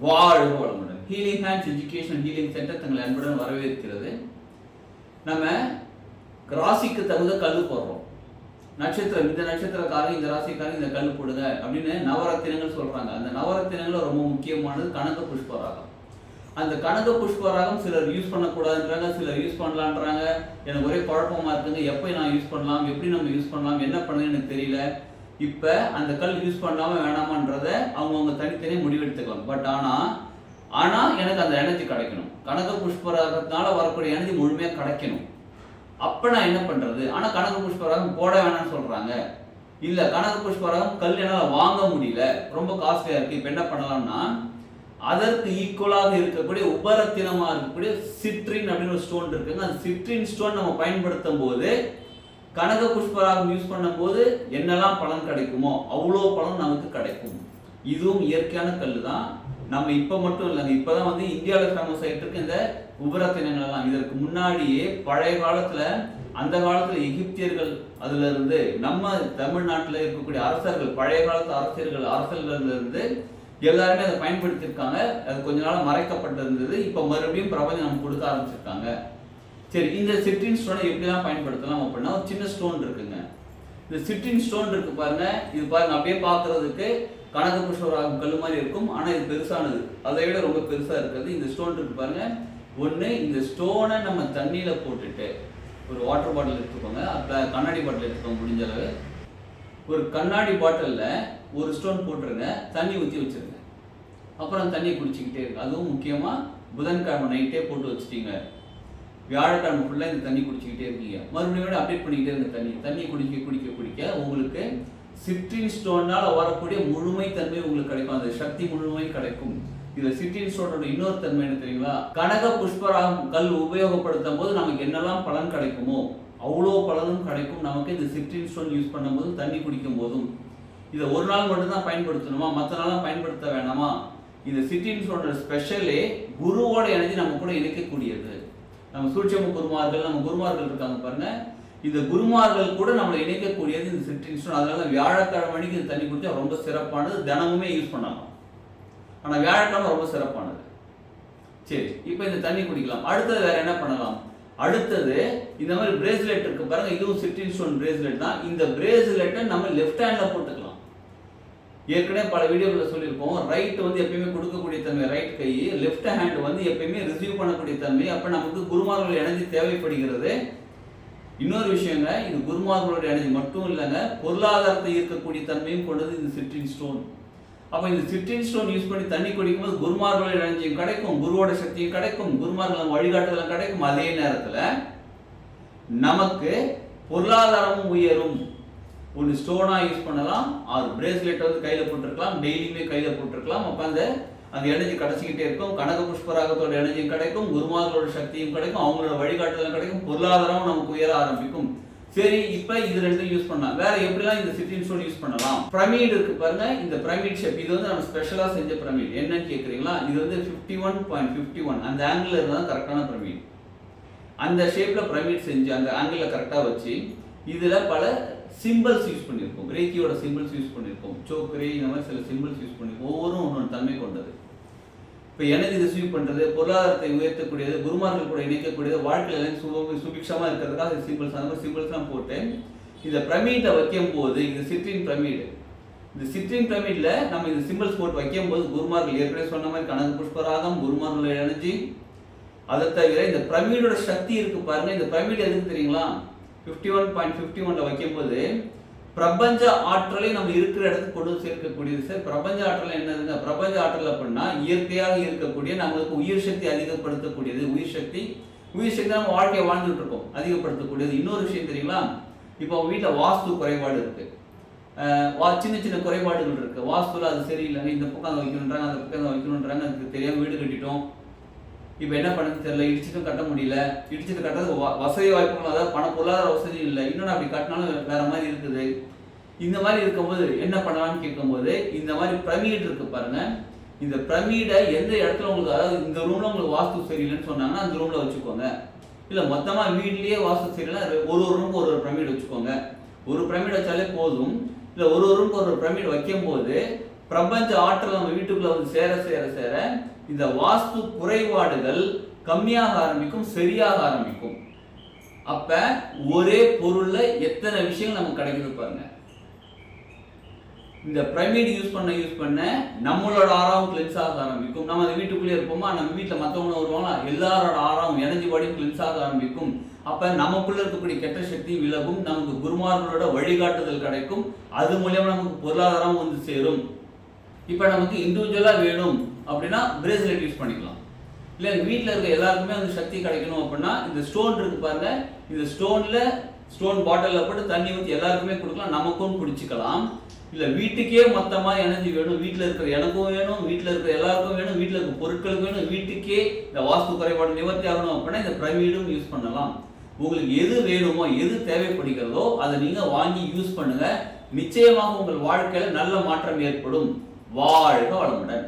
வாழ்க வளமுடன் healing hands education healing centre தங்களை அன்புடன் வரவேற்கிறது. நம்ம ராசிக்கு தகுந்த கல் போடுறோம். நட்சத்திரம் இந்த நட்சத்திரக்காரன் இந்த ராசிக்காரன் இந்த கல் போடுங்க அப்படின்னு நவரத்தினங்கள் சொல்றாங்க. அந்த நவரத்தினங்கள் ரொம்ப முக்கியமானது கனக புஷ்பராகம். அந்த கனக புஷ்பராகம் சிலர் யூஸ் பண்ணக்கூடாதுன்றாங்க சிலர் யூஸ் பண்ணலான்றாங்க. எனக்கு ஒரே குழப்பமா இருக்குங்க. எப்போ நான் யூஸ் பண்ணலாம்? எப்படி நம்ம யூஸ் பண்ணலாம்? என்ன பண்ணுன்னு எனக்கு தெரியல. இப்போ அந்த கல் யூஸ் பண்ணாமல் வேணாமான்றத அவங்கவுங்க தனித்தனியாக முடிவெடுத்துக்கலாம். பட் ஆனால் ஆனால் எனக்கு அந்த எனர்ஜி கிடைக்கணும். கனக புஷ்பராகத்தினால வரக்கூடிய எனர்ஜி முழுமையாக கிடைக்கணும். அப்போ நான் என்ன பண்ணுறது ஆனால் கனக புஷ்பராகம் போட வேணாம்னு சொல்கிறாங்க இல்லை கனக புஷ்பராகம் கல் என்னால் வாங்க முடியல. ரொம்ப காஸ்ட்லியாக இருக்குது இப்போ என்ன பண்ணலாம்னா அதற்கு ஈக்குவலாக இருக்கக்கூடிய உபரத்தினமாக இருக்கக்கூடிய சிட்ரின் அப்படின்னு ஒரு ஸ்டோன் இருக்குங்க. அந்த சிட்ரின் ஸ்டோன் நம்ம பயன்படுத்தும் போது கனக புஷ்பராகம் யூஸ் பண்ணும்போது என்னெல்லாம் பலன் கிடைக்குமோ அவ்வளோ பலன் நமக்கு கிடைக்கும். இதுவும் இயற்கையான கல் தான் நம்ம இப்போ மட்டும் இல்லைங்க இப்போ தான் வந்து இந்தியாவில் ஃபேமஸ் ஆகிட்டு இருக்கு இந்த உபரத்தினங்கள்லாம் இதற்கு முன்னாடியே பழைய காலத்தில் அந்த காலத்தில் எகிப்தியர்கள் அதுல இருந்து நம்ம தமிழ்நாட்டில் இருக்கக்கூடிய அரசர்கள் பழைய காலத்து அரசியர்கள் அரசர்கள்ல இருந்து எல்லாருமே அதை பயன்படுத்தியிருக்காங்க. அது கொஞ்ச நாள் மறைக்கப்பட்டிருந்தது. இப்போ மறுபடியும் பிரபஞ்சம் நமக்கு கொடுக்க ஆரம்பிச்சிருக்காங்க. சரி இந்த சிட்ரின் ஸ்டோனை எப்படிலாம் பயன்படுத்தலாம் அப்படின்னா ஒரு சின்ன ஸ்டோன் இருக்குங்க. இந்த சிட்ரின் ஸ்டோன் இருக்கு பாருங்க. இது பாருங்க அப்படியே பார்க்கிறதுக்கு கனக புஷ்பராகம் கல் மாதிரி இருக்கும். ஆனால் இது பெருசானது. அதை விட ரொம்ப பெருசாக இருக்கிறது. இந்த ஸ்டோன் இருக்கு பாருங்க. ஒன்று இந்த ஸ்டோனை நம்ம தண்ணியில் போட்டுட்டு ஒரு வாட்டர் பாட்டில் எடுத்துக்கோங்க. அப்போ கண்ணாடி பாட்டில் எடுத்துக்கோங்க முடிஞ்ச அளவு. ஒரு கண்ணாடி பாட்டிலில் ஒரு ஸ்டோன் போட்டுருங்க. தண்ணி ஊற்றி வச்சிருங்க. அப்புறம் தண்ணி குடிச்சிக்கிட்டே இருக்கு அதுவும் முக்கியமாக புதன்கிழமை நைட்டே போட்டு வச்சுட்டீங்க. வியாழக்கிழமை ஃபுல்லாக இந்த தண்ணி குடிச்சிக்கிட்டே இருக்கீங்க. மறுபடியும் அப்டேட் பண்ணிக்கிட்டே இருந்த தண்ணி. தண்ணி குடிக்க குடிக்க குடிக்க உங்களுக்கு சிட்ரின் ஸ்டோனால் வரக்கூடிய முழுமை தன்மை உங்களுக்கு கிடைக்கும். அந்த சக்தி முழுமை கிடைக்கும். இதுல சிட்டின் ஸ்டோனோட இன்னொரு தன்மை என்ன தெரியுங்களா? கனக புஷ்பராகம் கல் உபயோகப்படுத்தும் போது நமக்கு என்னெல்லாம் பலன் கிடைக்குமோ அவ்வளோ பலனும் கிடைக்கும். நமக்கு இந்த சிட்ரின் ஸ்டோன் யூஸ் பண்ணும்போது தண்ணி குடிக்கும் போதும். இதை ஒரு நாள் மட்டும்தான் பயன்படுத்தணுமா? மற்ற நாளாக பயன்படுத்த வேணாமா? இந்த சிட்டின் ஸ்டோனோட ஸ்பெஷலே குருவோட எனர்ஜி நம்ம கூட இணைக்கக்கூடியது நம்ம சூட்சம குருமார்கள் நம்ம குருமார்கள் இருக்காங்க பாருங்க. இந்த குருமார்கள் கூட நம்மளை இணைக்கக்கூடியது இந்த சிட்ரின்ஸ்டோன் அதனால வியாழக்கிழமைக்கு அன்னைக்கு இந்த தண்ணி குடிச்சா ரொம்ப சிறப்பானது. தினமுமே யூஸ் பண்ணலாம். ஆனால் வியாழக்கிழமை ரொம்ப சிறப்பானது. சரி இப்போ இந்த தண்ணி குடிக்கலாம். அடுத்தது வேற என்ன பண்ணலாம்? அடுத்தது இந்த மாதிரி பிரேஸ்லெட் இருக்கு பாருங்க. இதுவும் சிட்ரின்ஸ்டோன் பிரேஸ்லெட் தான். இந்த பிரேஸ்லெட்டை நம்ம லெஃப்ட் ஹேண்டில் போட்டுக்கலாம். ஏற்கனவே பல வீடியோவில் சொல்லியிருப்போம். ரைட் வந்து எப்பயுமே கொடுக்கக்கூடிய தன்மை ரைட் கை. லெஃப்ட் ஹேண்ட் வந்து எப்பயுமே ரிசீவ் பண்ணக்கூடிய தன்மை. அப்போ நமக்கு குருமார்கள் எனர்ஜி தேவைப்படுகிறது. இன்னொரு விஷயங்க இது குருமார்களோட எனர்ஜி மட்டும் இல்லைங்க. பொருளாதாரத்தை ஈர்க்கக்கூடிய தன்மையும் கொண்டது இந்த சிட்ரின் ஸ்டோன் அப்போ இந்த சிட்ரின் ஸ்டோன் யூஸ் பண்ணி தண்ணி குடிக்கும்போது குருமார்களோட எனர்ஜியும் கிடைக்கும் குருவோட சக்தியும் கிடைக்கும் குருமார்கள் வழிகாட்டுதலும் கிடைக்கும். அதே நேரத்தில் நமக்கு பொருளாதாரமும் உயரும். ஒன்று ஸ்டோனாக யூஸ் பண்ணலாம் ஆறு பிரேஸ்லெட் வந்து கையில் போட்டிருக்கலாம் டெய்லியுமே கையில் போட்டிருக்கலாம். அப்போ அந்த அந்த எனர்ஜி கிடச்சிக்கிட்டே இருக்கும். கனக புஷ்பராகத்தோட எனர்ஜியும் கிடைக்கும் குருமார்களோட சக்தியும் கிடைக்கும் அவங்களோட வழிகாட்டுதலும் கிடைக்கும் பொருளாதாரமும் நமக்கு உயர ஆரம்பிக்கும். சரி இப்போ இது ரெண்டும் யூஸ் பண்ணலாம். வேற எப்படிலாம் இந்த சிட்டின் ஸ்டோன் யூஸ் பண்ணலாம்? பிரமிட் இருக்கு பாருங்க. இந்த பிரமிட் ஷேப் இது வந்து நம்ம ஸ்பெஷலாக செஞ்ச பிரமிட் என்னன்னு கேட்குறீங்களா இது வந்து fifty one point fifty one அந்த ஆங்கிள் இருந்தால் கரெக்டான பிரமிட் அந்த ஷேப்பில் பிரமிட் செஞ்சு அந்த ஆங்கிளில் கரெக்டாக வச்சு இதில் பல சிம்பிள்ஸ் யூஸ் பண்ணியிருக்கோம் கிரேக்கியோட சிம்பிள்ஸ் யூஸ் பண்ணியிருக்கோம் சோக்ரே இந்த மாதிரி சில சிம்பிள்ஸ் யூஸ் பண்ணியிருக்கோம் ஒவ்வொன்றும் ஒன்று தன்மை கொண்டது. இப்போ எனர்ஜி ரிசீவ் பண்ணுறது பொருளாதாரத்தை உயர்த்தக்கூடியது குருமார்கள் கூட இணைக்கக்கூடியது வாழ்க்கையில் சுப சுபிக்ஷமாக இருக்கிறதுக்காக சிம்பிள்ஸ் அந்த மாதிரி சிம்பிள்ஸ்லாம் போட்டு இந்த பிரமிட்டை வைக்கும் போது இது சிட்ரின் பிரமிடு இந்த சிட்ரின் பிரமிட்ல நம்ம இந்த சிம்பிள்ஸ் போட்டு வைக்கும் போது குருமார்கள் ஏற்கனவே சொன்ன மாதிரி கனக புஷ்பராகம் குருமார்களோட எனர்ஜி அதை தவிர இந்த பிரமிடோட சக்தி இருக்கு பாருங்க. இந்த பிரமிட் எதுக்கு தெரியுங்களா? ஃபிஃப்டி ஒன் பாயிண்ட் ஃபிஃப்டி ஒன்ல வைக்கும்போது பிரபஞ்ச ஆற்றலை நம்ம இருக்கிற இடத்துக்கு கொண்டு சேர்க்கக்கூடியது சார். பிரபஞ்ச ஆற்றல் என்னதுங்க பிரபஞ்ச ஆற்றல் அப்படின்னா இயற்கையாக இருக்கக்கூடிய நம்மளுக்கு உயிர் சக்தி அதிகப்படுத்தக்கூடியது. உயிர் சக்தி உயிர் சக்தி நம்ம வாழ்க்கையை வாழ்ந்துட்டு இருக்கோம். அதிகப்படுத்தக்கூடியது. இன்னொரு விஷயம் தெரியுங்களா? இப்போ வீட்டில் வாஸ்து குறைபாடு இருக்கு. வா- சின்ன சின்ன குறைபாடுகள் இருக்கு. வாஸ்துல அது சரியில்லைங்க இந்த பக்கம் அதை வைக்கணுன்றாங்க அந்த பக்கம் அதை வைக்கணுன்றாங்க அதுக்கு தெரியாமல் வீடு கட்டிட்டோம். இப்போ என்ன பண்ணது தெரியல இடிச்சிட்டும் கட்ட முடியல. இடிச்சிட்டு கட்டுறது வசதி வாய்ப்புகள் அதாவது பண பொருளாதார வசதி இல்லை. இன்னொன்று அப்படி கட்டினாலும் வேற மாதிரி இருக்குது. இந்த மாதிரி இருக்கும்போது என்ன பண்ணலாம்னு கேட்கும்போது இந்த மாதிரி பிரமிட் இருக்கு பாருங்க. இந்த பிரமீடை எந்த இடத்துல உங்களுக்கு அதாவது இந்த ரூம்ல உங்களுக்கு வாஸ்து சரியில்லைன்னு சொன்னாங்கன்னா அந்த ரூம்ல வச்சுக்கோங்க. இல்ல மொத்தமா வீட்லயே வாஸ்து சரியில்லைன்னா ஒரு ஒரு ரூமுக்கு ஒரு ஒரு பிரமிட் வச்சுக்கோங்க. ஒரு பிரமிட் வச்சாலே போதும். இல்ல ஒரு ஒரு ரூமுக்கு ஒரு ஒரு பிரமிட் வைக்கும் போது பிரபஞ்ச ஆற்றல் நம்ம வீட்டுக்குள்ள வந்து சேர சேர சேர இந்த வாஸ்து குறைபாடுகள் கம்மியாக ஆரம்பிக்கும் சரியாக ஆரம்பிக்கும். அப்ப ஒரே பொருள்ல எத்தனை விஷயங்கள் நமக்கு கிடைக்குது பாருங்க. இந்த பிரமிட் யூஸ் பண்ண யூஸ் பண்ண நம்மளோட ஆறாவும் கிளென்ஸ் ஆக ஆரம்பிக்கும். நம்ம அந்த வீட்டுக்குள்ளே இருப்போமா? நம்ம வீட்டில் மற்றவங்க வருவாங்களா? எல்லாரோட ஆறாவும் எனர்ஜி பாடியும் கிளென்ஸ் ஆக ஆரம்பிக்கும். அப்போ நமக்குள்ள இருக்கக்கூடிய கெட்ட சக்தி விலகும். நமக்கு குருமார்களோட வழிகாட்டுதல் கிடைக்கும். அது மூலியமாக நமக்கு பொருளாதாரம் வந்து சேரும். இப்போ நமக்கு இண்டிவிஜுவலாக வேணும். அப்படின்னா பிரேஸ்லெட் யூஸ் பண்ணிக்கலாம். இல்லை எங்கள் வீட்டில் இருக்க எல்லாருக்குமே அந்த சக்தி கிடைக்கணும் அப்படின்னா இந்த ஸ்டோன் இருக்கு பாருங்க. இந்த ஸ்டோனில் ஸ்டோன் பாட்டிலில் போட்டு தண்ணி ஊற்றி எல்லாருக்குமே கொடுக்கலாம். நமக்கும் குடிச்சிக்கலாம். இல்லை வீட்டுக்கே மொத்தமாக எனர்ஜி வேணும். வீட்டில் இருக்கிற எனக்கும் வேணும். வீட்டில் இருக்கிற எல்லாருக்கும் வேணும். வீட்டில் இருக்க பொருட்களுக்கு வேணும். வீட்டுக்கே இந்த வாஸ்து குறைபாடு நிவர்த்தி ஆகணும் அப்படின்னா இந்த பிரமிடும் யூஸ் பண்ணலாம். உங்களுக்கு எது வேணுமோ எது தேவைப்படுகிறதோ அதை நீங்கள் வாங்கி யூஸ் பண்ணுங்கள் நிச்சயமாக உங்கள் வாழ்க்கையில் நல்ல மாற்றம் ஏற்படும். வாழ்க வளமுடன்.